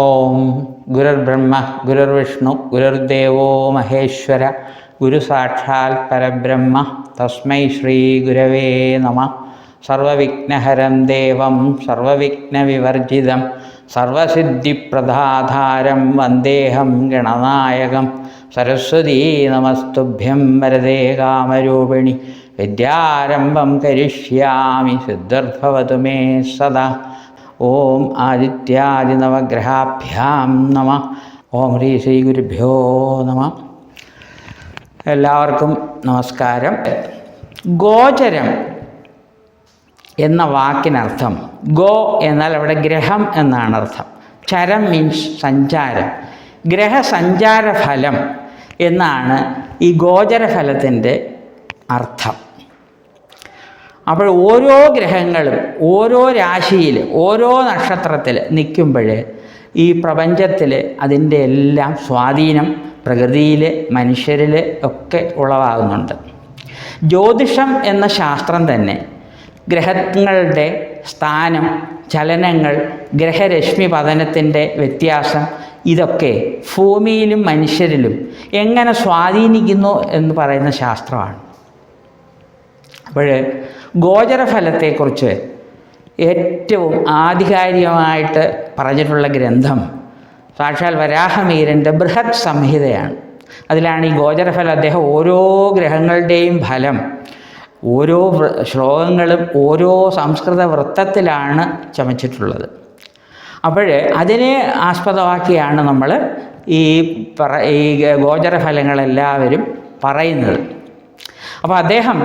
ഓം ഗുരുർബ്രഹ്മ ഗുരുർവിഷ്ണു ഗുരുർദേവോ മഹേശ്വര ഗുരു സാക്ഷാൽ പരബ്രഹ്മ തസ്മൈ ശ്രീ ഗുരവേ നമ. സർവവിഘ്നഹരം ദേവം സർവവിഘ്നവിവർജിതം സർവസിദ്ധിപ്രധാധാരം വന്ദേഹം ഗണനായകം. സരസ്വതീ നമസ്തുഭ്യം വരദേ കാമരൂപിണി വിദ്യാരംഭം കരിഷ്യാമി സിദ്ധർഭവതു മേ സദാ. ഓം ആദിത്യാദിനവഗ്രഹാഭ്യാം നമ. ഓം ഹ്രീ ശ്രീ ഗുരുഭ്യോ നമ. എല്ലാവർക്കും നമസ്കാരം. ഗോചരം എന്ന വാക്കിനർത്ഥം ഗോ എന്നാൽ അവിടെ ഗ്രഹം എന്നാണ് അർത്ഥം. ചരം മീൻസ് സഞ്ചാരം. ഗ്രഹസഞ്ചാര ഫലം എന്നാണ് ഈ ഗോചരഫലത്തിന്റെ അർത്ഥം. അപ്പോൾ ഓരോ ഗ്രഹങ്ങളും ഓരോ രാശിയിൽ ഓരോ നക്ഷത്രത്തിൽ നിൽക്കുമ്പോൾ ഈ പ്രപഞ്ചത്തിൽ അതിന്റെ എല്ലാം സ്വാധീനം പ്രകൃതിയിൽ മനുഷ്യരിൽ ഒക്കെ ഉളവാകുന്നുണ്ട്. ജ്യോതിഷം എന്ന ശാസ്ത്രം തന്നെ ഗ്രഹങ്ങളുടെ സ്ഥാനം ചലനങ്ങൾ ഗ്രഹരശ്മി പതനത്തിന്റെ വ്യത്യാസം ഇതൊക്കെ ഭൂമിയിലും മനുഷ്യരിലും എങ്ങനെ സ്വാധീനിക്കുന്നു എന്ന് പറയുന്ന ശാസ്ത്രമാണ്. അപ്പോൾ ഗോചരഫലത്തെക്കുറിച്ച് ഏറ്റവും ആധികാരികമായിട്ട് പറഞ്ഞിട്ടുള്ള ഗ്രന്ഥം സാക്ഷാൽ വരാഹമീരന്റെ ബൃഹത് സംഹിതയാണ്. അതിലാണ് ഈ ഗോചരഫലം അദ്ദേഹം ഓരോ ഗ്രഹങ്ങളുടെയും ഫലം ഓരോ ശ്ലോകങ്ങളും ഓരോ സംസ്കൃത വൃത്തത്തിലാണ് ചമച്ചിട്ടുള്ളത്. അപ്പോൾ അതിനെ ആസ്പദമാക്കിയാണ് നമ്മൾ ഈ പറ ഈ ഗോചരഫലങ്ങളെല്ലാവരും പറയുന്നത്. അപ്പോൾ അദ്ദേഹം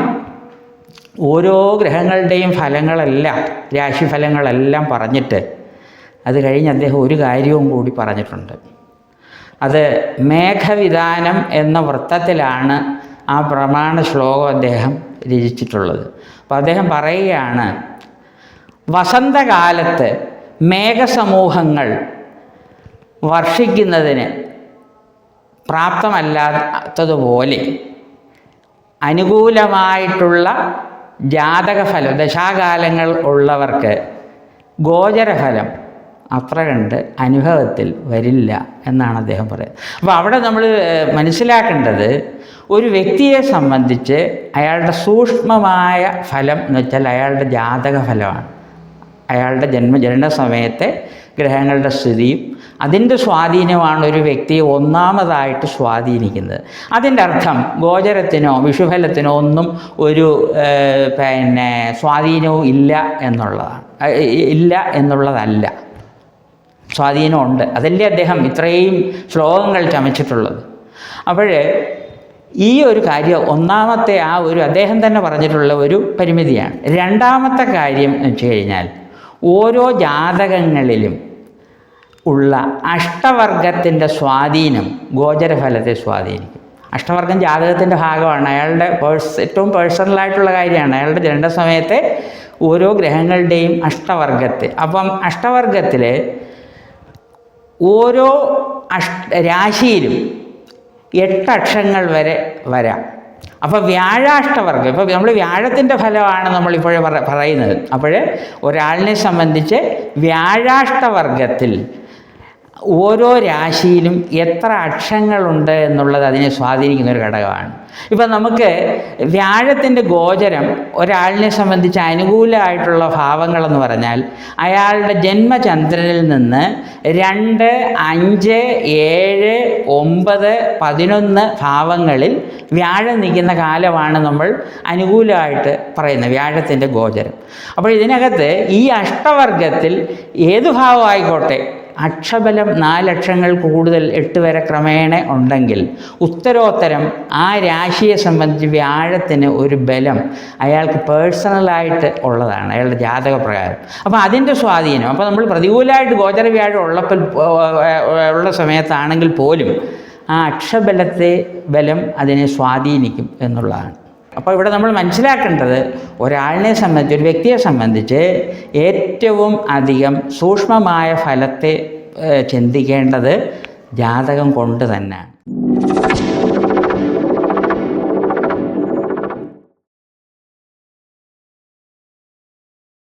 ഓരോ ഗ്രഹങ്ങളുടെയും ഫലങ്ങളെല്ലാം രാശിഫലങ്ങളെല്ലാം പറഞ്ഞിട്ട് അത് കഴിഞ്ഞ് അദ്ദേഹം ഒരു കാര്യവും കൂടി പറഞ്ഞിട്ടുണ്ട്. അത് മേഘവിധാനം എന്ന വൃത്തത്തിലാണ് ആ പ്രമാണ ശ്ലോകം അദ്ദേഹം രചിച്ചിട്ടുള്ളത്. അപ്പോൾ അദ്ദേഹം പറയുകയാണ് വസന്തകാലത്ത് മേഘസമൂഹങ്ങൾ വർഷിക്കുന്നതിന് പ്രാപ്തമല്ലാത്തതുപോലെ അനുകൂലമായിട്ടുള്ള ജാതകഫലം ദശാകാലങ്ങൾ ഉള്ളവർക്ക് ഗോചരഫലം അത്ര കണ്ട് അനുഭവത്തിൽ വരില്ല എന്നാണ് അദ്ദേഹം പറയുന്നത്. അപ്പോൾ അവിടെ നമ്മൾ മനസ്സിലാക്കേണ്ടത് ഒരു വ്യക്തിയെ സംബന്ധിച്ച് അയാളുടെ സൂക്ഷ്മമായ ഫലം എന്ന് വെച്ചാൽ അയാളുടെ ജാതക ഫലമാണ് അയാളുടെ ജന്മ ജനന സമയത്തെ ഗ്രഹങ്ങളുടെ സ്ഥിതിയും അതിന്റെ സ്വാധീനമാണ് ഒരു വ്യക്തിയെ ഒന്നാമതായിട്ട് സ്വാധീനിക്കുന്നത്. അതിന്റെ അർത്ഥം ഗോചരത്തിനോ വിഷുഫലത്തിനോ ഒന്നും ഒരു പിന്നെ സ്വാധീനവും ഇല്ല എന്നുള്ളതാണ്. ഇല്ല എന്നുള്ളതല്ല. സ്വാധീനമുണ്ട്. അതല്ലേ അദ്ദേഹം ഇത്രയും ശ്ലോകങ്ങൾ ചമച്ചിട്ടുള്ളത്. അപ്പോൾ ഈ ഒരു കാര്യം ഒന്നാമത്തെ ആ ഒരു അദ്ദേഹം തന്നെ പറഞ്ഞിട്ടുള്ള ഒരു പരിമിതിയാണ്. രണ്ടാമത്തെ കാര്യം എന്ന് വെച്ച് കഴിഞ്ഞാൽ ഓരോ ജാതകങ്ങളിലും ഉള്ള അഷ്ടവർഗത്തിന്റെ സ്വാധീനം ഗോചരഫലത്തെ സ്വാധീനിക്കും. അഷ്ടവർഗം ജാതകത്തിന്റെ ഭാഗമാണ്. അയാളുടെ പേഴ്സ് ഏറ്റവും പേഴ്സണലായിട്ടുള്ള കാര്യമാണ്. അയാളുടെ ജനന സമയത്തെ ഓരോ ഗ്രഹങ്ങളുടെയും അഷ്ടവർഗത്തെ. അപ്പം അഷ്ടവർഗത്തിൽ ഓരോ അഷ്ട രാശിയിലും എട്ടക്ഷങ്ങൾ വരെ വരാം. അപ്പോൾ വ്യാഴാഷ്ടവർഗം. ഇപ്പോൾ നമ്മൾ വ്യാഴത്തിന്റെ ഫലമാണ് നമ്മളിപ്പോഴേ പറയുന്നത്. അപ്പോൾ ഒരാളിനെ സംബന്ധിച്ച് വ്യാഴാഷ്ടവർഗത്തിൽ ഓരോ രാശിയിലും എത്ര അക്ഷങ്ങളുണ്ട് എന്നുള്ളത് അതിനെ സ്വാധീനിക്കുന്ന ഒരു ഘടകമാണ്. ഇപ്പം നമുക്ക് വ്യാഴത്തിന്റെ ഗോചരം ഒരാളിനെ സംബന്ധിച്ച് അനുകൂലമായിട്ടുള്ള ഭാവങ്ങളെന്ന് പറഞ്ഞാൽ അയാളുടെ ജന്മചന്ദ്രനിൽ നിന്ന് രണ്ട് അഞ്ച് ഏഴ് ഒമ്പത് പതിനൊന്ന് ഭാവങ്ങളിൽ വ്യാഴം നിൽക്കുന്ന കാലമാണ് നമ്മൾ അനുകൂലമായിട്ട് പറയുന്നത് വ്യാഴത്തിന്റെ ഗോചരം. അപ്പോൾ ഇതിനകത്ത് ഈ അഷ്ടവർഗത്തിൽ ഏത് ഭാവമായിക്കോട്ടെ അക്ഷബലം നാലക്ഷങ്ങൾ കൂടുതൽ എട്ട് വരെ ക്രമേണ ഉണ്ടെങ്കിൽ ഉത്തരോത്തരം ആ രാശിയെ സംബന്ധിച്ച് വ്യാഴത്തിന് ഒരു ബലം അയാൾക്ക് പേഴ്സണലായിട്ട് ഉള്ളതാണ് അയാളുടെ ജാതക പ്രകാരം അപ്പോൾ അതിന്റെ സ്വാധീനം അപ്പോൾ നമ്മൾ പ്രതികൂലമായിട്ട് ഗോചര വ്യാഴം ഉള്ളപ്പോൾ ഉള്ള സമയത്താണെങ്കിൽ പോലും ആ അക്ഷബലത്തെ ബലം അതിനെ സ്വാധീനിക്കും എന്നുള്ളതാണ്. അപ്പോൾ ഇവിടെ നമ്മൾ മനസ്സിലാക്കേണ്ടത് ഒരാളിനെ സംബന്ധിച്ച് ഒരു വ്യക്തിയെ സംബന്ധിച്ച് ഏറ്റവും അധികം സൂക്ഷ്മമായ ഫലത്തെ ചിന്തിക്കേണ്ടത് ജാതകം കൊണ്ട് തന്നെയാണ്.